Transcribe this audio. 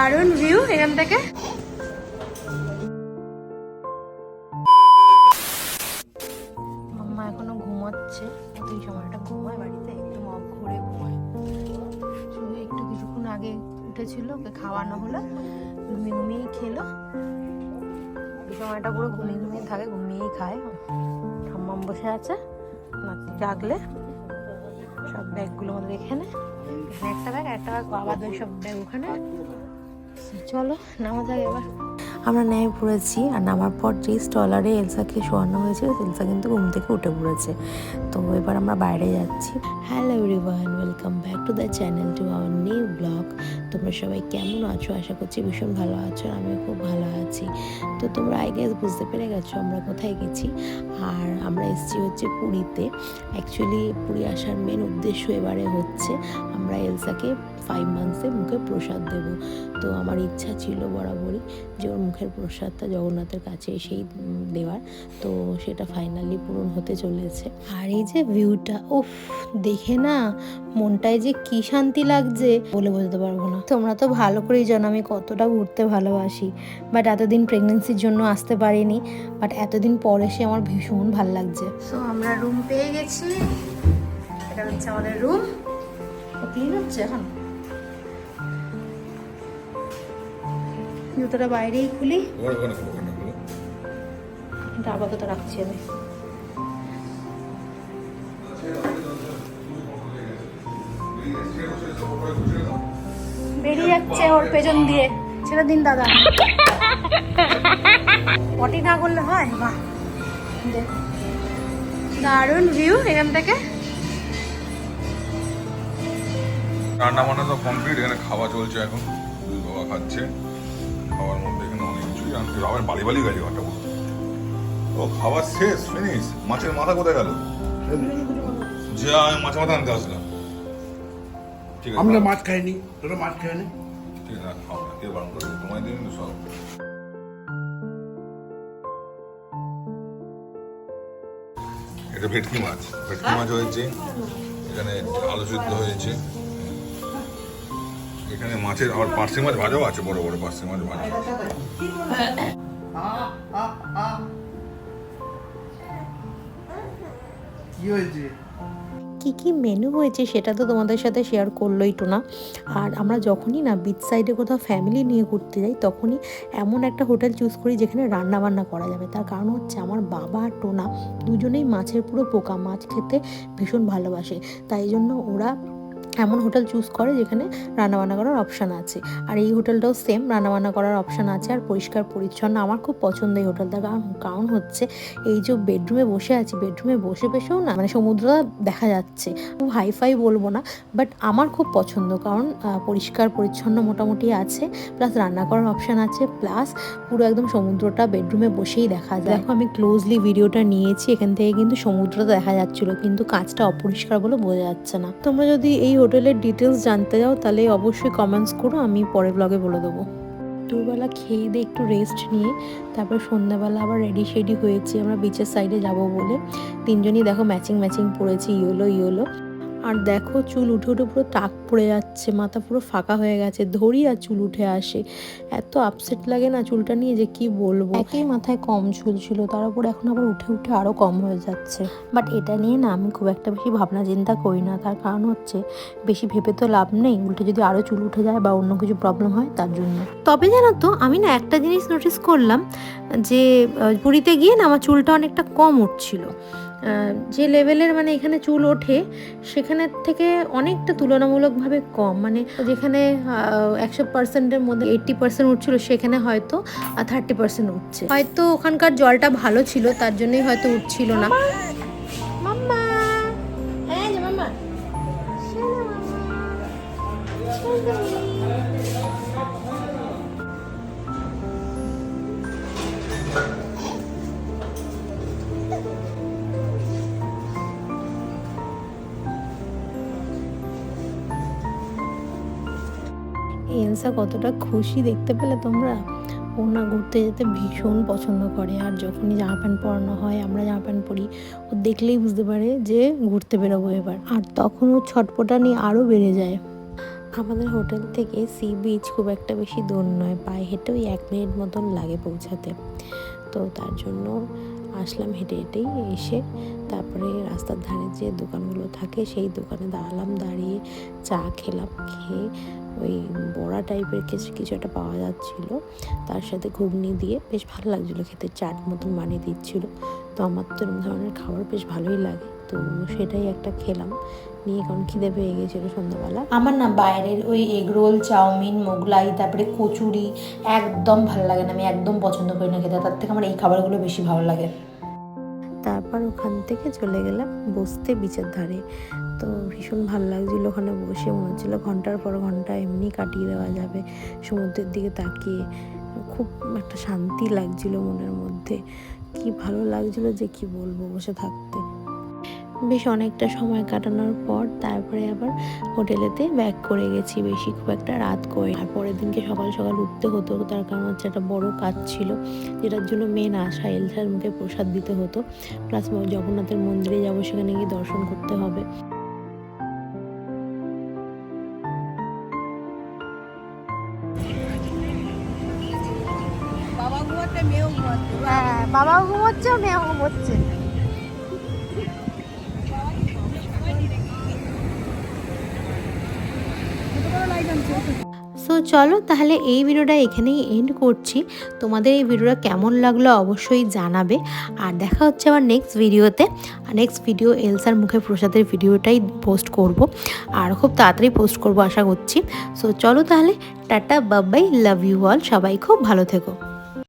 দারুণ ভিউ এখান থেকে। মাম্মা এখনও ঘুমাচ্ছে। এই সময়টা ঘুমায়, বাড়িতে একদম অফ ঘুরে ঘুমায়। শুধু একটু কিছুক্ষণ আগে উঠেছিল, ওকে খাওয়ানো হলো, ঘুমিয়ে ঘুমিয়েই খেলো। এই সময়টা পুরো ঘুমিয়ে ঘুমিয়ে থাকে, ঘুমিয়েই খায়। ঠাম্মাম বসে আছে, নাতি ডাকলে। সব ব্যাগগুলো আমাদের এখানে। একটা ব্যাগ একটা ব্যাগ আবার সব ব্যাগ ওখানে। চলো নামা যাক এবার। আমরা নেমে পড়েছি আর নামার পর যে স্টলারে এলসাকে শোয়ানো হয়েছিল এলসা কিন্তু ঘুম থেকে উঠে পড়েছে। তো এবার আমরা বাইরে যাচ্ছি। Hello everyone welcome back to the channel to our new blog তোমরা সবাই কেমন আছো? আশা করছি ভীষণ ভালো আছো আর আমিও খুব ভালো আছি। তো তোমরা আই গেস বুঝতে পেরে গেছো আমরা কোথায় গেছি। আর আমরা এসেছি হচ্ছে পুরীতে। অ্যাকচুয়ালি পুরী আসার মেন উদ্দেশ্য এবারে হচ্ছে আমরা এলসাকে ফাইভ মান্থসে মুখে প্রসাদ দেব। তো আমার ইচ্ছা ছিল বরাবরই যে ওর মুখের প্রসাদটা জগন্নাথের কাছে এসেই দেওয়ার। তো সেটা ফাইনালি পূরণ হতে চলেছে। আর এই যে ভিউটা উফ দেখে না মনটায় যে কি শান্তি লাগছে বলে বোঝাতে পারব না। তোমরা তো ভালো করেই জানো আমি কতটা ঘুরতে ভালোবাসি। বাট এতদিন প্রেগনেন্সির জন্য আসতে পারিনি। বাট এতদিন পর এসে আমার ভীষণ ভালো লাগছে। তো আমরা রুম পেয়ে গেছি। এটা হচ্ছে আমাদের রুম ক্লিন হচ্ছে এখন? জুতোটা বাইরেই খুলি। এটা আপাতত রাখছি আমি। বেরিয়ে যাচ্ছে ওর পেছন দিয়ে। ছেড়ে দিন দাদা। পটি না করলে হয়? বাহ। দারুণ ভিউ এখান থেকে। রান্না বান্না তো কমপ্লিট এখানে খাওয়া চলছে এখন। দুই বাবা খাচ্ছে। খাওয়ার মধ্যে এখানে অনেক কিছুই আনতে আবার বালি বালি গেছে ঘরটা। ও খাওয়া শেষ ফিনিশ মাছের মাথা কোথায় গেল? যে আমি মাছের মাথা আনতে আসলাম। ঠিক আছে আমরা মাছ খাইনি। তোরা মাছ খাইনি ঠিক আছে খাও না কে বারণ করে তোমায় দিন সব। এটা ভেটকি মাছ। ভেটকি মাছ হয়েছে। এখানে আলু সিদ্ধ হয়েছে। এখানে মাছের আবার পার্সি মাছ ভাজাও আছে বড় বড় পার্সি মাছ ভাজা। কি হয়েছে? কি কি মেনু হয়েছে সেটা তো তোমাদের সাথে শেয়ার করলোই তো না আর আমরা যখনই না বিচ সাইডে কোথাও ফ্যামিলি নিয়ে ঘুরতে যাই তখনই এমন একটা হোটেল চুজ করি যেখানে রান্না বান্না করা যাবে। তার কারণ হচ্ছে আমার বাবা আর টোনা দুজনেই মাছের পুরো পোকা মাছ খেতে ভীষণ ভালোবাসে। তাই জন্য ওরা এমন হোটেল চুজ করে যেখানে রান্নাবান্না করার অপশান আছে। আর এই হোটেলটাও সেম রান্নাবান্না করার অপশান আছে আর পরিষ্কার, পরিচ্ছন্ন। আমার খুব পছন্দ এই হোটেলটা কারণ কারণ হচ্ছে এই যে বেডরুমে বসে আছি বেডরুমে বসে বসেও না মানে সমুদ্রটা দেখা যাচ্ছে। হাইফাই বলব না বাট আমার খুব পছন্দ কারণ পরিষ্কার, পরিচ্ছন্ন মোটামুটি আছে প্লাস রান্না করার অপশান আছে প্লাস পুরো একদম সমুদ্রটা বেডরুমে বসেই দেখা যায়। দেখো আমি ক্লোজলি ভিডিওটা নিয়েছি, এখান থেকে কিন্তু সমুদ্রটা দেখা যাচ্ছিল, কিন্তু কাঁচটা অপরিষ্কার বলে বোঝা যাচ্ছে না। তোমরা যদি এই হোটেলের ডিটেলস জানতে যাও তাহলে অবশ্যই কমেন্টস করো, আমি পরের ব্লগে বলে দেবো। দুবেলা খেয়ে দিয়ে একটু রেস্ট নিয়ে, তারপর সন্ধ্যাবেলা আবার রেডি শেডি হয়েছি, আমরা বিচের সাইডে যাব বলে। তিনজনই দেখো ম্যাচিং ম্যাচিং পড়েছি, ইয়োলো, ইয়েলো। আর দেখো চুল উঠে উঠে পুরো টাক পড়ে যাচ্ছে মাথা পুরো ফাঁকা হয়ে গেছে ধরি আর চুল উঠে আসে। এত আপসেট লাগে না চুলটা নিয়ে যে কি বলব? একই মাথায় কম চুল ছিল তার উপর এখন আবার উঠে উঠে আরও কম হয়ে যাচ্ছে। বাট এটা নিয়ে না আমি খুব একটা বেশি ভাবনা চিন্তা করি না তার কারণ হচ্ছে বেশি ভেবে তো লাভ নেই উল্টে যদি আরও চুল উঠে যায় বা অন্য কিছু প্রবলেম হয় তার জন্য। তবে জানো তো আমি না একটা জিনিস নোটিস করলাম যে পুরীতে গিয়ে না আমার চুলটা অনেকটা কম উঠছিল। যে লেভেলের মানে এখানে চুল ওঠে সেখানের থেকে অনেকটা তুলনামূলকভাবে কম। মানে যেখানে একশো পার্সেন্টের মধ্যে এইট্টি পার্সেন্ট উঠছিল, সেখানে হয়তো থার্টি পার্সেন্ট উঠছে। হয়তো ওখানকার জলটা ভালো ছিল, তার জন্যই হয়তো উঠছিল না। মাম্মা! এলসা কতটা খুশি দেখতে পেলে তোমরা? ও না ঘুরতে যেতে ভীষণ পছন্দ করে। আর যখনই জামা প্যান্ট পরানো হয়, আমরা জামা প্যান্ট পরি, ও দেখলেই বুঝতে পারে যে ঘুরতে বেরোবো এবার। আর তখন ও ছটপটা নিয়ে আরও বেড়ে যায়। আমাদের হোটেল থেকে সি বিচ খুব একটা বেশি দূর নয়, পায়ে হেঁটে ওই এক মিনিট মতন লাগে পৌঁছাতে। তো তার জন্য আসলাম হেঁটে হেঁটেই এসে তারপরে রাস্তার ধারে যে দোকানগুলো থাকে, সেই দোকানে দাঁড়ালাম, দাঁড়িয়ে চা খেলাম, খেয়ে ওই বড়া টাইপের কিছু কিছু একটা পাওয়া যাচ্ছিল। তার সাথে ঘুগনি দিয়ে বেশ ভালো লাগছিল খেতে চাট মতন বানিয়ে দিচ্ছিল। তো আমার তো এরকম ধরনের খাবার বেশ ভালোই লাগে। তো সেটাই একটা খেলাম। নিয়ে কারণ খিদে পেয়ে গেছিল সন্ধ্যাবেলা। আমার না বাইরের ওই এগরোল চাউমিন মোগলাই তারপরে কচুরি একদম ভালো লাগে না। আমি একদম পছন্দ করি না খেতে। তার থেকে আমার এই খাবারগুলো বেশি ভালো লাগে। তারপর ওখান থেকে চলে গেলাম বসতে বিচের ধারে তো ভীষণ ভালো লাগছিল ওখানে বসে। মনে হচ্ছিল ঘণ্টার পর ঘণ্টা এমনি কাটিয়ে দেওয়া যাবে সমুদ্রের দিকে তাকিয়ে। খুব একটা শান্তি লাগছিল মনের মধ্যে। কি ভালো লাগছিল যে কি বলব বসে থাকতে। বেশ অনেকটা সময় কাটানোর পর তারপরে আবার হোটেলেতে ব্যাক করে গেছি বেশি। খুব একটা রাত করে আর পরের দিনকে সকাল সকাল উঠতে হতো। তার কারণ হচ্ছে একটা বড় কাজ ছিল। যেটার জন্য মেন আশা এলসার মুখে প্রসাদ দিতে হতো। প্লাস জগন্নাথের মন্দিরে যাব সেখানে গিয়ে দর্শন করতে হবে। হ্যাঁ বাবাও ঘুমোচ্ছে মেয়েও ঘুমোচ্ছে। সো চলো তাহলে এই ভিডিওটা এখানেই এন্ড করছি। তোমাদের এই ভিডিওটা কেমন লাগল অবশ্যই জানাবে। আর দেখা হচ্ছে আবার নেক্সট ভিডিওতে আর নেক্সট ভিডিও এলসার মুখে প্রসাদের ভিডিওটাই পোস্ট করব। আর খুব তাড়াতাড়ি পোস্ট করব আশা করছি। সো চলো তাহলে টাটা বাবাই লাভ ইউ অল সবাই খুব ভালো থেকো।